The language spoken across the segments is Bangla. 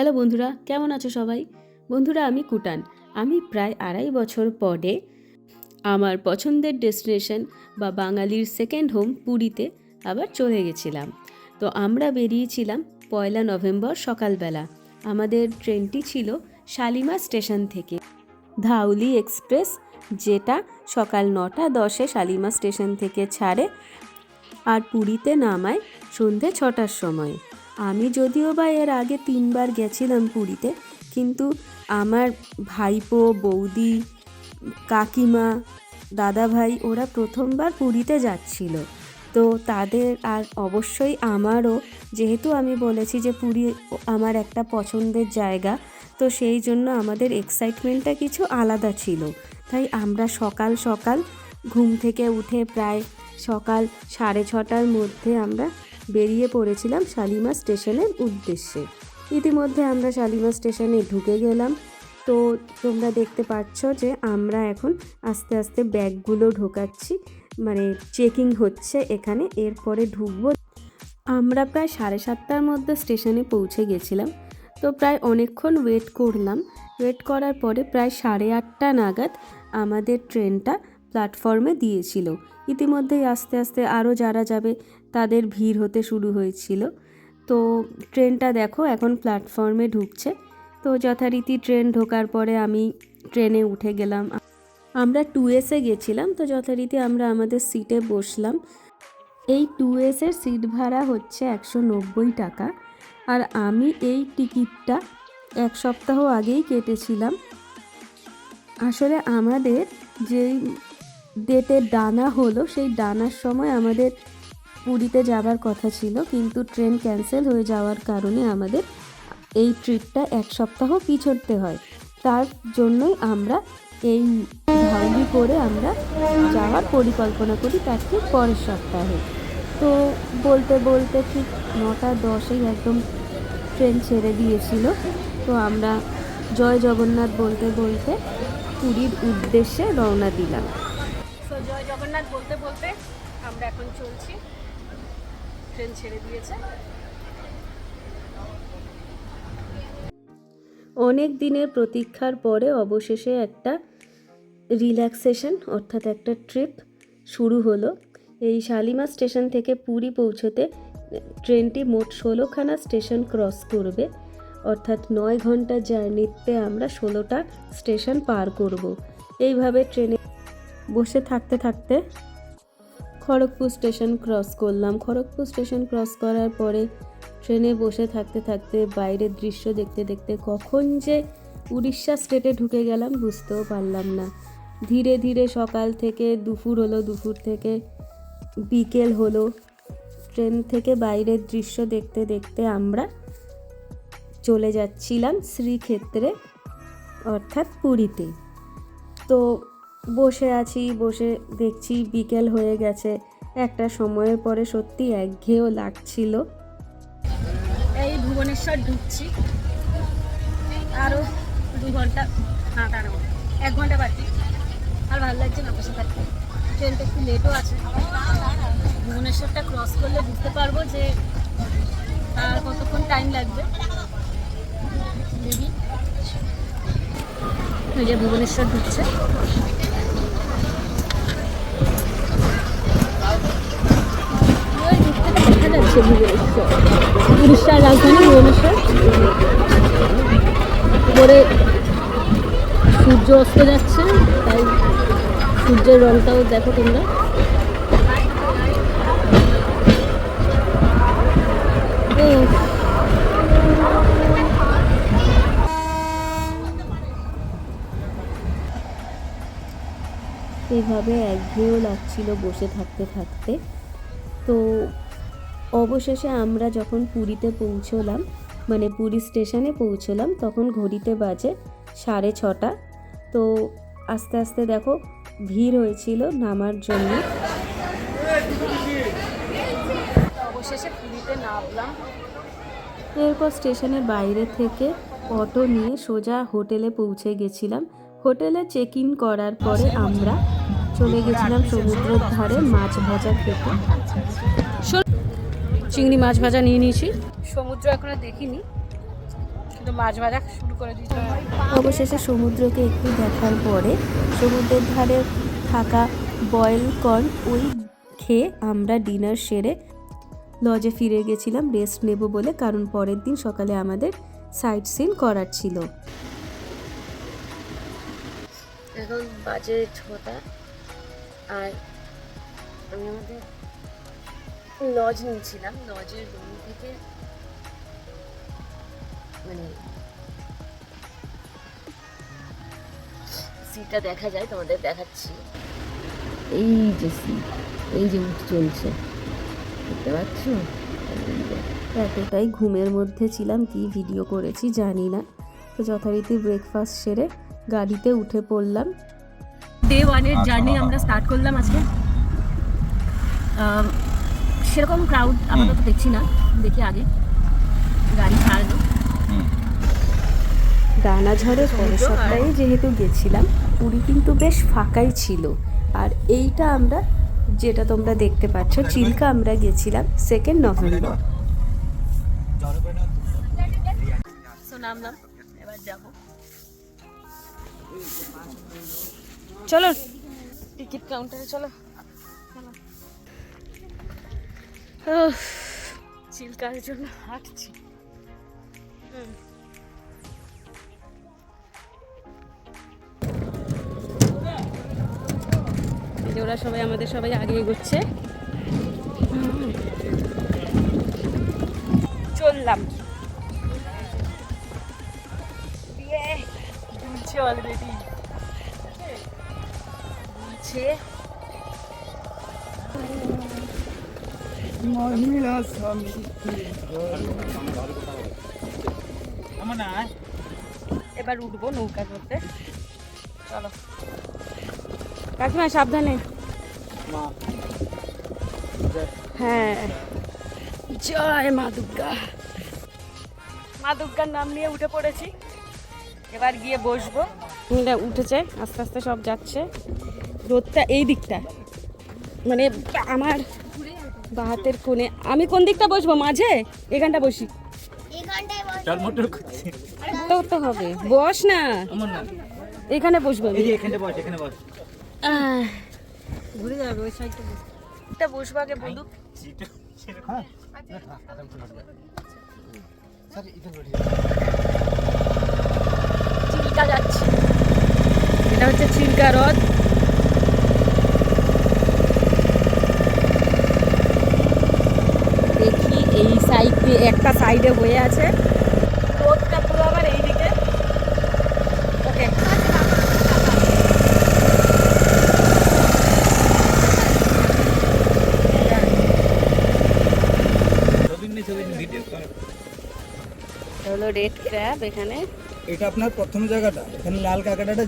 হ্যালো বন্ধুরা, কেমন আছো সবাই? বন্ধুরা, আমি কুটান। আমি প্রায় আড়াই বছর পরে আমার পছন্দের ডেস্টিনেশন বা বাঙালির সেকেন্ড হোম পুরীতে আবার চলে গেছিলাম। তো আমরা বেরিয়েছিলাম পয়লা নভেম্বর সকালবেলা। আমাদের ট্রেনটি ছিল শালিমা স্টেশন থেকে। ধাউলি এক্সপ্রেস, যেটা সকাল নটা দশে শালিমা স্টেশন থেকে ছাড়ে আর পুরীতে নামায় সন্ধে ছটার সময়। আমি যদিও বা এর আগে তিনবার গেছিলাম পুরীতে, কিন্তু আমার ভাইপো, বৌদি, কাকিমা, দাদাভাই ওরা প্রথমবার পুরীতে যাচ্ছিল। তো তাদের আর অবশ্যই আমারও, যেহেতু আমি বলেছি যে পুরী আমার একটা পছন্দের জায়গা, তো সেই জন্য আমাদের এক্সাইটমেন্টটা কিছু আলাদা ছিল। তাই আমরা সকাল সকাল ঘুম থেকে উঠে প্রায় সকাল সাড়ে ছটার মধ্যে আমরা বেরিয়ে পড়েছিলাম শালিমা স্টেশনের উদ্দেশ্যে। ইতিমধ্যে আমরা শালিমা স্টেশনে ঢুকে গেলাম। তো তোমরা দেখতে পাচ্ছ যে আমরা এখন আস্তে আস্তে ব্যাগগুলো ঢোকাচ্ছি। মানে চেকিং হচ্ছে এখানে, এরপরে ঢুকবো। আমরা প্রায় সাড়ে সাতটার মধ্যে স্টেশনে পৌঁছে গেছিলাম। তো প্রায় অনেকক্ষণ ওয়েট করলাম। ওয়েট করার পরে প্রায় সাড়ে আটটা নাগাদ আমাদের ট্রেনটা প্ল্যাটফর্মে দিয়েছিল। ইতিমধ্যেই আস্তে আস্তে আরও যারা যাবে তাদের ভিড় হতে শুরু হয়েছিল। তো ট্রেনটা দেখো এখন প্ল্যাটফর্মে ঢুকছে। তো যথারীতি ট্রেন ঢোকার পরে আমি ট্রেনে উঠে গেলাম। আমরা টু এসে গেছিলাম, তো যথারীতি আমরা আমাদের সিটে বসলাম। এই টু এসের সিট ভাড়া হচ্ছে একশো নব্বই টাকা। আর আমি এই টিকিটটা এক সপ্তাহ আগেই কেটেছিলাম। আসলে আমাদের যেই ডেটে ডানা হলো, সেই ডানার সময় আমাদের পুরীতে যাবার কথা ছিল, কিন্তু ট্রেন ক্যান্সেল হয়ে যাওয়ার কারণে আমাদের এই ট্রিপটা এক সপ্তাহ পিছতে হয়। তার জন্যই আমরা এই ধাউলি করে আমরা যাওয়ার পরিকল্পনা করি তার ঠিক পরের সপ্তাহে। তো বলতে বলতে ঠিক নটা দশেই একদম ট্রেন ছেড়ে দিয়েছিল। তো আমরা জয় জগন্নাথ বলতে বলতে পুরীর উদ্দেশ্যে রওনা দিলাম। জয় জগন্নাথ বলতে বলতে আমরা এখন চলছি। ট্রেন ছেড়ে দিয়েছে। অনেক দিনের প্রতীক্ষার পরে অবশেষে একটা রিল্যাক্সেশন, অর্থাৎ একটা ট্রিপ শুরু হলো। এই শালিমা স্টেশন থেকে পুরী পৌঁছতে ট্রেনটি মোট ষোলোখানা স্টেশন ক্রস করবে। অর্থাৎ নয় ঘণ্টা জার্নিতে আমরা ষোলোটা স্টেশন পার করব। এইভাবে ট্রেনে বসে থাকতে থাকতে খড়গপুর স্টেশন ক্রস করলাম। খড়গপুর স্টেশন ক্রস করার পরে ট্রেনে বসে থাকতে থাকতে বাইরের দৃশ্য দেখতে দেখতে কখন যে উড়িষ্যা স্টেটে ঢুকে গেলাম বুঝতেও পারলাম না। ধীরে ধীরে সকাল থেকে দুপুর হলো, দুপুর থেকে বিকেল হলো। ট্রেন থেকে বাইরের দৃশ্য দেখতে দেখতে আমরা চলে যাচ্ছিলাম শ্রীক্ষেত্রে, অর্থাৎ পুরীতে। তো বসে আছি, বসে দেখছি বিকেল হয়ে গেছে। একটা সময়ের পরে সত্যি একঘেয়েও লাগছিল। এই ভুবনেশ্বর ঢুকছি। আরও দু ঘণ্টা এক ঘণ্টা বাকি। আর ভালো লাগছে না বসে থাকতে। ট্রেনটা একটু লেটও আছে। ভুবনেশ্বরটা ক্রস করলে বুঝতে পারব যে, আর কতক্ষণ টাইম লাগবে। দেখি ওই যে ভুবনেশ্বর ঢুকছে। দেখা যাচ্ছে ভুবনেশ্বর উড়িষ্যার রাজধানী ভুবনেশ্বর উপরে সূর্য অস্ত যাচ্ছে তাই সূর্যের রংটাও দেখো তোমরা এইভাবে একঘেয়েও লাগছিল বসে থাকতে থাকতে। তো অবশেষে আমরা যখন পুরীতে পৌঁছলাম মানে পুরী স্টেশনে পৌঁছলাম তখন ঘড়িতে বাজে সাড়ে ছটা। তো আস্তে আস্তে দেখো ভিড় হয়েছিল নামার জন্য। অবশেষে পুরীতে নামলাম। এরপর স্টেশনের বাইরে থেকে অটো নিয়ে সোজা হোটেলে পৌঁছে গেছিলাম। হোটেলে চেক ইন করার পরে আমরা চলে গেছিলাম সমুদ্রের ধারে মাছ ভাজা খেতে। চিংড়ি মাছ ভাজা নিয়ে নিয়েছি। সমুদ্র এখনও দেখিনি। কিন্তু মাছ ভাজা শুরু করে দিয়েছে। অবশেষে সমুদ্রকে একটু দেখার পরে সমুদ্রের ধারে থাকা বয়েল কর্ন ওই খেয়ে আমরা ডিনার সেরে লজে ফিরে গেছিলাম। রেস্ট নেব বলে কারণ পরের দিন সকালে আমাদের সাইট সিন করার ছিল। এখন বাজে ছটা। আর আমি আমাদের লজ নিয়েছিলাম। লজের রুম থেকে মানে সিটা দেখা যায় তোমাদের দেখাচ্ছি। এই যে সি এই যে উঠ চলছে। দেখতে পাচ্ছ? এতটাই ঘুমের মধ্যে ছিলাম কি ভিডিও করেছি জানি না। তো যথারীতি ব্রেকফাস্ট সেরে গাড়িতে উঠে পড়লাম। ডে ওয়ানের জার্নি আমরা স্টার্ট করলাম আজকে। সেরকম ক্রাউড আপাতত দেখছি না দেখি আগে। গাড়ি ছাড়লো। ডানা ঝড়ের পরের সপ্তাহে যেহেতু গেছিলাম পুরী কিন্তু বেশ ফাঁকাই ছিল। আর এইটা আমরা যেটা তোমরা দেখতে পাচ্ছ চিল্কা আমরা গেছিলাম সেকেন্ড নভেম্বর নামলাম এবার যাব। চলো। টিকিট কাউন্টারে চলো। চিল্কার জন্য হাঁটছি। ওরা সবাই আমাদের সবাই আগে এগোচ্ছে। চললাম। দুলছে অলরেডি দুলছে এবার উঠবো নৌকা করতে চলো। কাকিমা, সাবধানে। হ্যাঁ। জয় মা দুর্গা। মা দুর্গার নাম নিয়ে উঠে পড়েছি। এবার গিয়ে বসবো। উঠেছে, আস্তে আস্তে সব যাচ্ছে। রোদটা এই দিকটা। মানে আমার বা হাতের কোণে। আমি কোন দিকটা বসবো? মাঝে? এখানটা বসি। তো তো হবে। বস না। এখানে বসবো আমি। এই যে এখানে বস এখানে বস। আহ, ঘুরে যাবে ওই সাইডটা বসবো আগে ইধর বসে চিল্কা যাচ্ছে। এটা হচ্ছে চিল্কা হ্রদ দেখি এই সাইডে একটা সাইডে হয়ে আছে। রোদটা পুরো আবার এইদিকে। ওকে। হলো রেড ক্র্যাব এখানে। এটা আপনার প্রথম জায়গাটা। এখানে লাল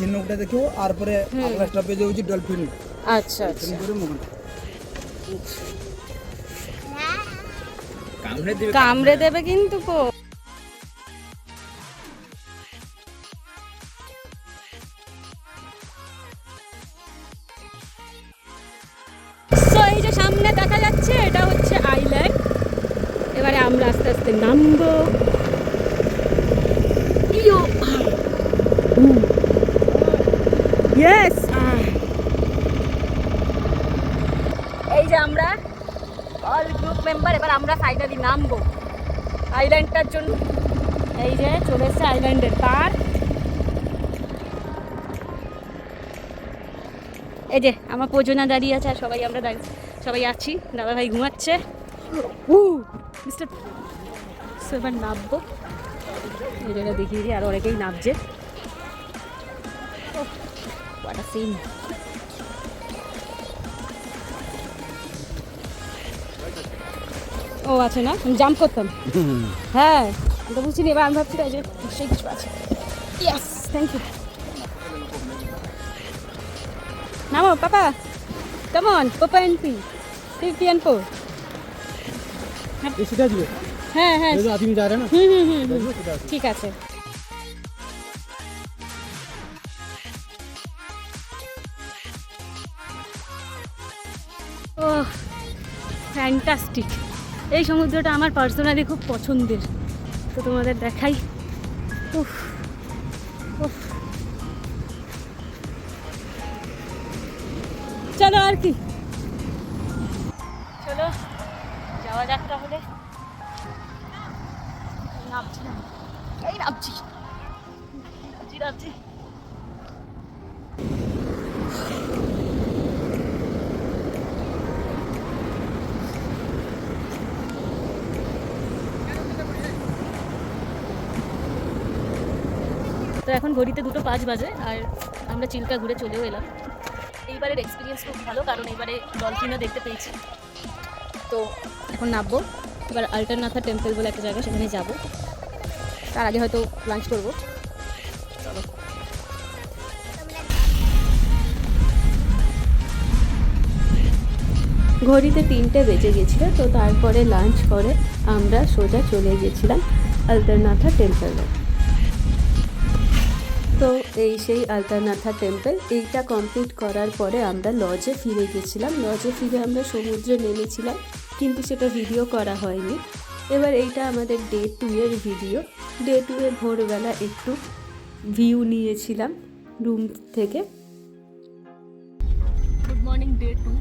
ঝিনুকটা আর পরে হচ্ছে ডলফিন আচ্ছা আচ্ছা। কামড়ে দেবে কিন্তু কো। সামনে দেখা যাচ্ছে এটা হচ্ছে আইল্যান্ড এবারে আমরা আস্তে আস্তে নামবো। ইয়ো ইয়েস এই যে আমরা মেম্বার এবার আমরা ফাইনালি নামবো। আইল্যান্ডটার জন্য। এই যে, চলে এসছে আইল্যান্ডের পার। এই যে, আমার প্রযোজনা দাঁড়িয়ে আছে, আর সবাই আমরা দাঁড়িয়ে, সবাই আছি। দাদা ভাই ঘুমাচ্ছে উ মিস্টার এবার নামবো। এই জায়গা দেখিয়ে দিই, আর অনেকেই নামছে। ওয়াটা সিন ও আছে না? জাম্প করতাম। হ্যাঁ আমি তো বুঝিনি এবার আমি ভাবছি যে নিশ্চয়ই কিছু আছে। ইয়াস থ্যাংক ইউ নামো পাপা কেমন পাপা N P three P N four হ্যাঁ হ্যাঁ আপনি যা হুম হুম হুম হুম। ঠিক আছে। ও ফ্যান্টাস্টিক এই সমুদ্রটা আমার পার্সোনালি খুব পছন্দের। তো তোমাদের দেখাই। তো এখন ঘড়িতে দুটো পাঁচ বাজে আর আমরা চিল্কা ঘুরে চলেও এলাম। এইবারের এক্সপিরিয়েন্স খুব ভালো, কারণ এবারে ডলফিনও দেখতে পেয়েছি। তো এখন নামবো। এবার আল্টারনাথা টেম্পল বলে একটা জায়গা, সেখানে যাব। তার আগে হয়তো লাঞ্চ করব। ঘড়িতে তিনটে বেজে গেছিল, তো তারপরে লাঞ্চ করে আমরা সোজা চলে গেছিলাম আলতারনাথা টেম্পলে তো এই সেই আলতারনাথা টেম্পল এইটা কমপ্লিট করার পরে আমরা লজে ফিরে গেছিলাম। লজে ফিরে আমরা সমুদ্রে নেমেছিলাম, কিন্তু সেটা ভিডিও করা হয়নি। এবার এইটা আমাদের ডে টু এর ভিডিও ডে টু এ ভোরবেলা একটু ভিউ নিয়েছিলাম রুম থেকে। গুড মর্নিং ডে টু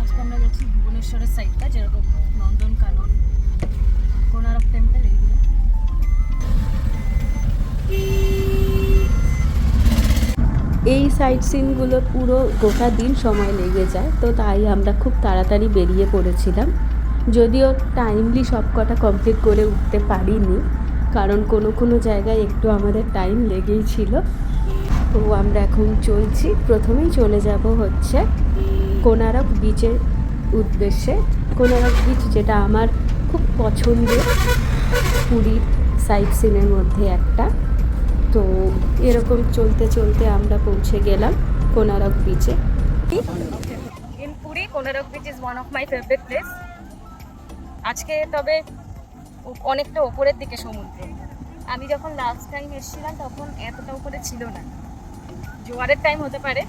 আজকে আমরা গেছি ভুবনেশ্বরের সাইডটা যেরকম নন্দন কানন কোনারক টেম্পল এইগুলো। এই সাইট সিনগুলো পুরো গোটা দিন সময় লেগে যায়, তো তাই আমরা খুব তাড়াতাড়ি বেরিয়ে পড়েছিলাম। যদিও টাইমলি সব কটা কমপ্লিট করে উঠতে পারিনি, কারণ কোনো কোনো জায়গায় একটু আমাদের টাইম লেগেই ছিল। তো আমরা এখন চলছি। প্রথমেই চলে যাব হচ্ছে কোনারক বিচের উদ্দেশ্যে। কোনারক বিচ যেটা আমার খুব পছন্দের পুরীর সাইট সিনের মধ্যে একটা। তো এরকম চলতে চলতে আমরা পৌঁছে গেলাম কোনারক বিচে in Puri Konark beach is one of my favourite place আজকে তবে অনেকটা ওপরের দিকে সমুদ্র। আমি যখন লাস্ট টাইম এসেছিলাম তখন এতটা উপরে ছিল না। জোয়ারের টাইম হতে পারে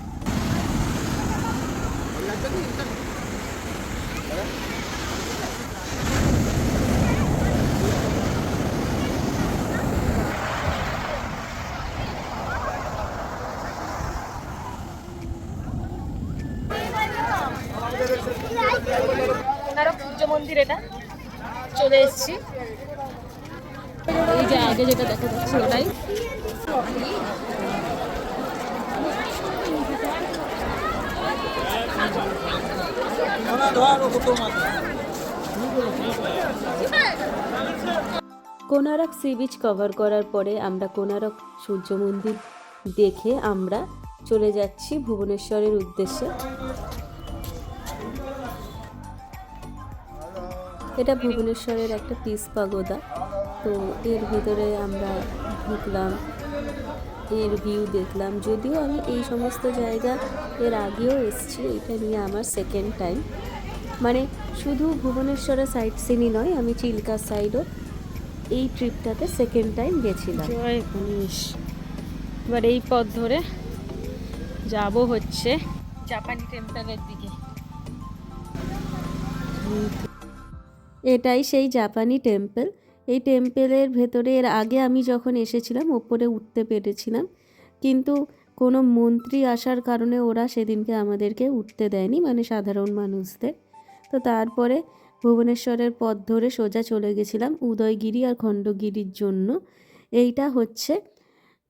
কোনারক সূর্য মন্দির এটা। চলে এসেছি। এই যে আগে যেটা দেখা যাচ্ছে ওটাই। কোনারক সি বিচ কভার করার পরে আমরা কোনারক সূর্য মন্দির দেখে আমরা চলে যাচ্ছি ভুবনেশ্বরের উদ্দেশ্যে। এটা ভুবনেশ্বরের একটা পিস পাগোদা। তো এর ভিতরে আমরা ঢুকলাম, এর ভিউ দেখলাম। যদিও আমি এই সমস্ত জায়গা এর আগেও এসেছি, এটা নিয়ে আমার সেকেন্ড টাইম মানে শুধু ভুবনেশ্বরের সাইড সিনই নয়, আমি চিল্কা সাইডও এই ট্রিপটাতে সেকেন্ড টাইম গেছিলাম। এবার এই পথ ধরে যাব হচ্ছে জাপানি টেম্পলের দিকে। এটাই সেই জাপানি টেম্পল। এই টেম্পেলের ভেতরে এর আগে আমি যখন এসেছিলাম, ওপরে উঠতে পেরেছিলাম। কিন্তু কোনো মন্ত্রী আসার কারণে ওরা সেদিনকে আমাদেরকে উঠতে দেয়নি মানে সাধারণ মানুষদের। তো তারপরে ভুবনেশ্বরের পথ ধরে সোজা চলে গেছিলাম উদয়গিরি আর খণ্ডগিরির জন্য। এইটা হচ্ছে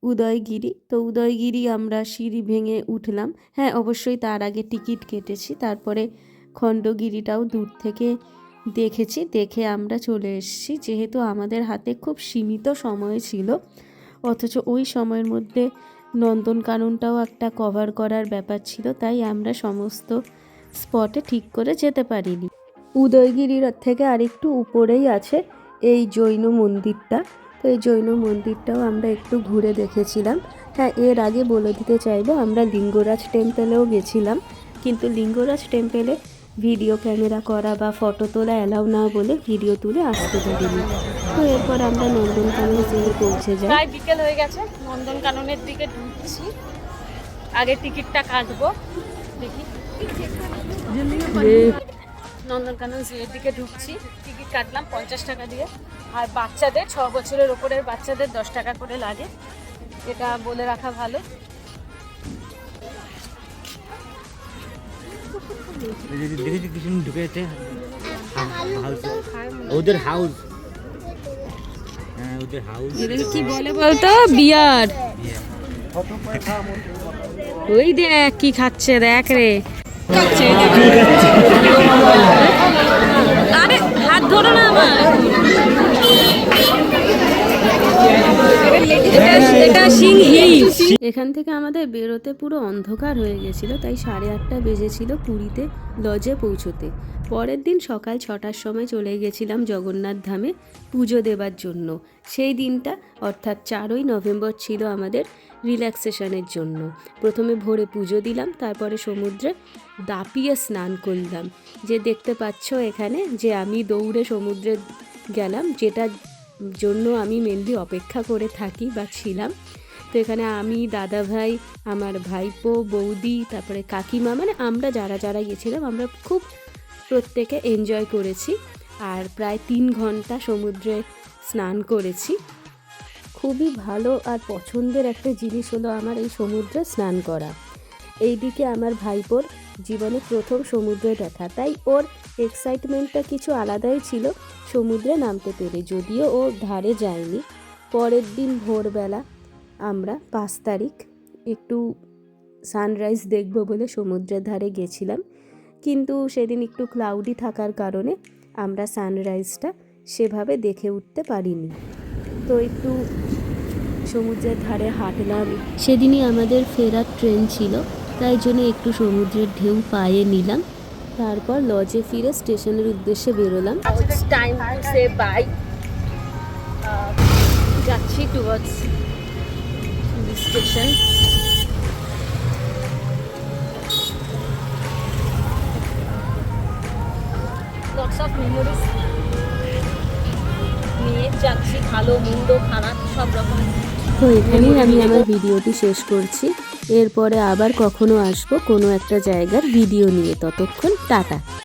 উদয়গিরি। তো উদয়গিরি আমরা সিঁড়ি ভেঙে উঠলাম। হ্যাঁ অবশ্যই তার আগে টিকিট কেটেছি। তারপরে খণ্ডগিরিটাও দূর থেকে দেখেছি, দেখে আমরা চলে এসেছি। যেহেতু আমাদের হাতে খুব সীমিত সময় ছিল, অথচ ওই সময়ের মধ্যে নন্দনকাননটাও একটা কভার করার ব্যাপার ছিল, তাই আমরা সমস্ত স্পটে ঠিক করে যেতে পারিনি। উদয়গিরির থেকে আরেকটু উপরেই আছে এই জৈন মন্দিরটা। তো এই জৈন মন্দিরটাও আমরা একটু ঘুরে দেখেছিলাম। হ্যাঁ এর আগে বলে দিতে চাইব, আমরা লিঙ্গরাজ টেম্পেলেও গেছিলাম। কিন্তু লিঙ্গরাজ টেম্পেলে ভিডিও ক্যামেরা করা বা ফটো তোলা অ্যালাউ না বলে ভিডিও তুলে আসতে পারিনি। তো এরপর আমরা নন্দনকানন যেয়ে পৌঁছে যাই। প্রায় বিকেল হয়ে গেছে নন্দন কাননের দিকে ঢুকছি। আগে টিকিটটা কাটবো, দেখি। নন্দনকানন জুয়ের দিকে ঢুকছি, টিকিট কাটলাম পঞ্চাশ টাকা দিয়ে। আর বাচ্চাদের, ছ বছরের ওপরের বাচ্চাদের দশ টাকা করে লাগে। এটা বলে রাখা ভালো। দেখেছি কিছু ঢুকে যেতে ওদের হাউস হ্যাঁ ওদের হাউস কি বলে বলতো? বিয়ার। ওই দেখ কি খাচ্ছে দেখ রে। খাচ্ছে আরে হাত ধরো না আমার। এখান থেকে আমাদের বেরোতে পুরো অন্ধকার হয়ে গেছিল তাই সাড়ে আটটা বেজেছিল পুরীতে লজে পৌঁছতে। পরের দিন সকাল ছটার সময় চলে গেছিলাম জগন্নাথ ধামে পুজো দেবার জন্য। সেই দিনটা অর্থাৎ চারই নভেম্বর ছিল আমাদের রিল্যাক্সেশনের জন্য। প্রথমে ভোরে পুজো দিলাম তারপরে সমুদ্রে দাপিয়ে স্নান করলাম। যে দেখতে পাচ্ছ এখানে যে আমি দৌড়ে সমুদ্রে গেলাম যেটার জন্য আমি মেনলি অপেক্ষা করে থাকি বা ছিলাম। তো এখানে আমি, দাদা ভাই, আমার ভাইপো, বৌদি, তারপরে কাকিমা মানে আমরা যারা যারা গিয়েছিলাম, আমরা খুব প্রত্যেকে এনজয় করেছি। আর প্রায় তিন ঘণ্টা সমুদ্রে স্নান করেছি। খুবই ভালো আর পছন্দের একটা জিনিস হলো আমার এই সমুদ্রে স্নান করা। এইদিকে আমার ভাইপোর জীবনে প্রথম সমুদ্রে দেখা। তাই ওর এক্সাইটমেন্টটা কিছু আলাদাই ছিল। সমুদ্রে নামতে পেরে যদিও ও ধারে যায়নি। পরের দিন ভোরবেলা আমরা পাঁচ তারিখ একটু সানরাইজ দেখব বলে সমুদ্রের ধারে গেছিলাম। কিন্তু সেদিন একটু ক্লাউডি থাকার কারণে আমরা সানরাইজটা সেভাবে দেখে উঠতে পারিনি। তো একটু সমুদ্রের ধারে হাঁটলাম। সেদিনই আমাদের ফেরার ট্রেন ছিল। তাই জন্য একটু সমুদ্রের ঢেউ পায়ে নিলাম। তারপর লজে ফিরে স্টেশনের উদ্দেশ্যে বেরোলাম। টাইম সে বাই যাচ্ছি টুয়ার্ডস স্টেশন নিয়ে যাচ্ছি, ভালো, মন্দ, খারাপ, সব রকম। তো এখানেই আমি আমার ভিডিওটি শেষ করছি। এরপরে আবার কখনো আসব কোনো একটা জায়গার ভিডিও নিয়ে। ততক্ষণ টাটা।